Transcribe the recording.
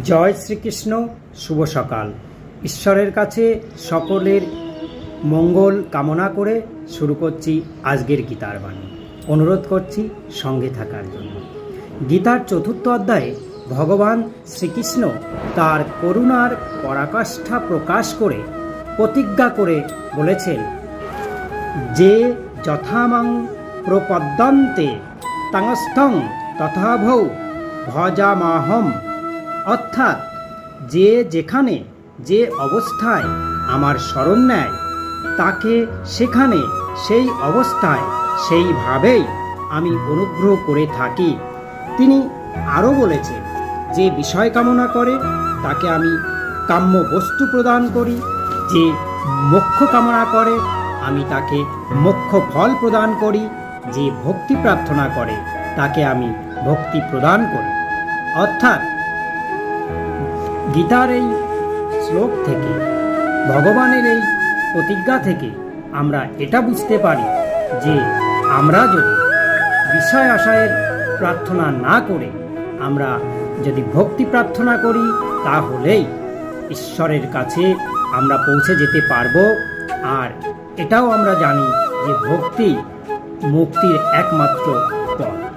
জয় শ্রীকৃষ্ণ, শুভ সকাল। ঈশ্বরের কাছে সকলের মঙ্গল কামনা করে শুরু করছি আজকের গীতার বাণী। অনুরোধ করছি সঙ্গে থাকার জন্য। গীতার চতুর্থ অধ্যায়ে ভগবান শ্রীকৃষ্ণ তার করুণার পরাকাষ্ঠা প্রকাশ করে প্রতিজ্ঞা করে বলেছেন, যে যথামাং প্রপদ্যন্তে তাংস্থং তথাভৌ ভজামাহম অর্থাৎ যে যেখানে যে অবস্থায় আমার স্মরণ নেয়, তাকে সেখানে সেই অবস্থায় সেইভাবেই আমি অনুগ্রহ করে থাকি। তিনি আরও বলেছেন, যে বিষয় কামনা করে, তাকে আমি কাম্য বস্তু প্রদান করি, যে মোক্ষ কামনা করে, আমি তাকে মোক্ষ ফল প্রদান করি, যে ভক্তি প্রার্থনা করে, তাকে আমি ভক্তি প্রদান করি। অর্থাৎ গীতার এই শ্লোক থেকে, ভগবানের এই প্রতিজ্ঞা থেকে আমরা এটা বুঝতে পারি যে আমরা যদি বিষয় আশায়ের প্রার্থনা না করে আমরা যদি ভক্তি প্রার্থনা করি, তাহলেই ঈশ্বরের কাছে আমরা পৌঁছে যেতে পারব। আর এটাও আমরা জানি যে ভক্তি মুক্তির একমাত্র পথ।